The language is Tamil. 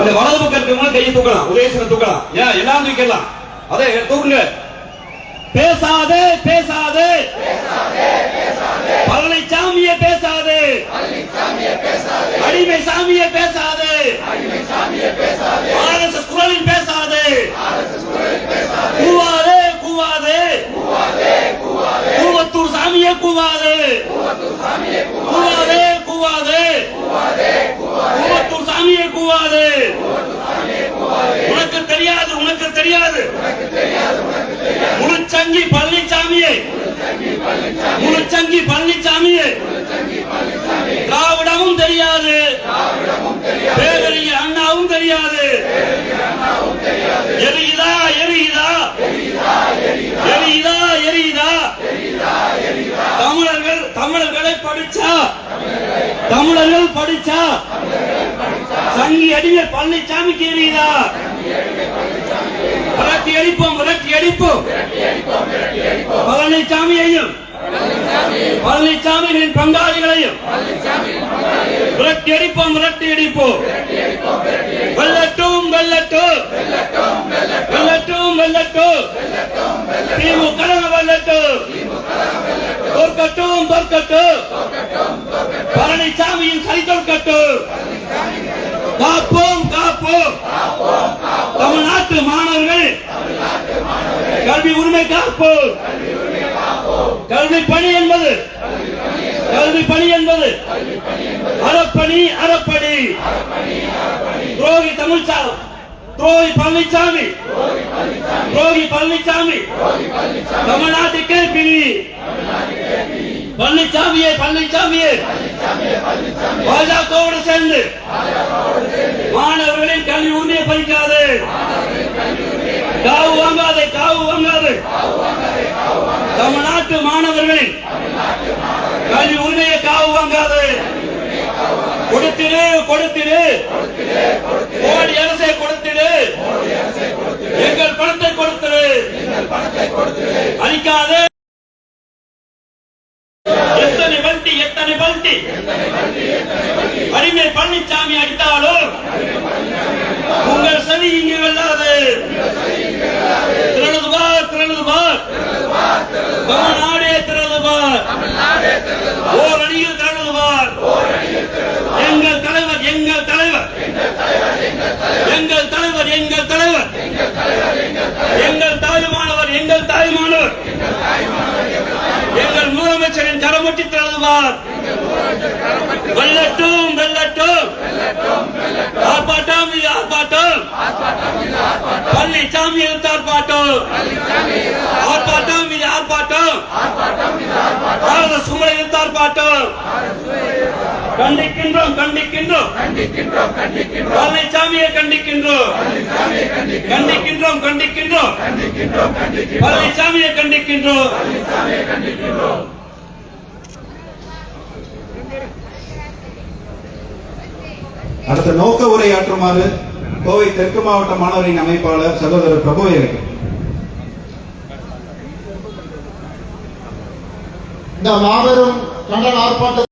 இந்த வலது பக்கம் இருக்கவங்க கையை தூக்கலாம் உதயசனை தூக்கலாம். ஏன்? எல்லாம் தூக்கலாம் அதே தூக்குங்க. பேசாதே பேசாதே. பழனிசாமியே பேசாதே. முழுச்சங்கி பழனிசாமியே முழுச்சங்கி பழனிசாமியே திராவிடமும் தெரியாது. பேரறிஞர் அண்ணாவும் தெரியாது. எரியுதா எரியுதா? எரியுதா எரியுதா? தமிழர்கள் தமிழர்களை படிச்சா? தமிழர்கள் படிச்சா? சங்கி அடிமை பழனிசாமிக்கு எரியுதா? விரட்டி அடிப்போம் விரட்டி அடிப்போம். பழனிசாமியையும் பழனிசாமியின் பங்காளிகளையும் விரட்டி அடிப்போம் விரட்டி அடிப்போம். வெல்லட்டும் வெல்லட்டும். வெல்லட்டும் வெல்லட்டும். திமுக வெல்லட்டும். தோற்கட்டும் தோற்கட்டும். பழனிசாமியின் சரி தோற்கட்டும். காப்போம் காப்போம். தமிழ்நாட்டு மாணவர்கள் கல்வி உரிமை காப்போம். கல்வி பணி என்பது கல்வி பணி என்பது அறப்பணி அறப்பணி. துரோகி தமிழ்ச்சா துரோகி பழனிசாமி துரோகி பழனிசாமி தமிழ்நாட்டுக்கே பிரி பழனிசாமியே பழனிசாமியே பாஜகவோடு சேர்ந்து மாணவர்களின் கல்வி உரிமையை பறிக்காது காவு வாங்காதே காவு வாங்காது. தமிழ்நாட்டு மாணவர்களின் கல்வி உரிமையை காவு வாங்காது. கொடுத்திரு கொடுத்திரு மோடி அரசை கொடுத்திரு எங்கள் பணத்தை கொடுத்திரு அழிக்காது. எத்தனை பல்டி எத்தனை பல்டி அடிமை பழனிசாமி அடித்தாலும் திரளது ஓர் அணியில் திரளது எங்கள் தலைவர் எங்கள் தலைவர். எங்கள் தலைவர் எங்கள் தலைவர். எங்கள் தாயுமானவர் எங்கள் தாயுமானவர். எங்கள் முதலமைச்சரின் கரமட்டி திறந்துவார் வெல்லட்டும் வெல்லட்டும். ஆர்ப்பாட்டம் இது ஆர்ப்பாட்டம். பள்ளி சாமி ஆர்ப்பாட்டம் ஆர்ப்பாட்டம் இது ஆர்ப்பாட்டம் பாரத சுமலை எதிர்த்து ஆர்ப்பாட்டம் கண்டிக்கின்றோம் கண்டிக்கின்றோம். பழனிசாமியை கண்டிக்கின்றோம். கண்டிக்கின்றோம். கண்டிக்கின்றோம். பழனிசாமியை கண்டிக்கின்றோம். அடுத்த நோக்க உரையாற்றுமாறு கோவை தெற்கு மாவட்ட மாணவரின் அமைப்பாளர் சகோதரர் பிரபு இருக்கு இந்த மாபெரும் கண்டன ஆர்ப்பாட்டத்தில்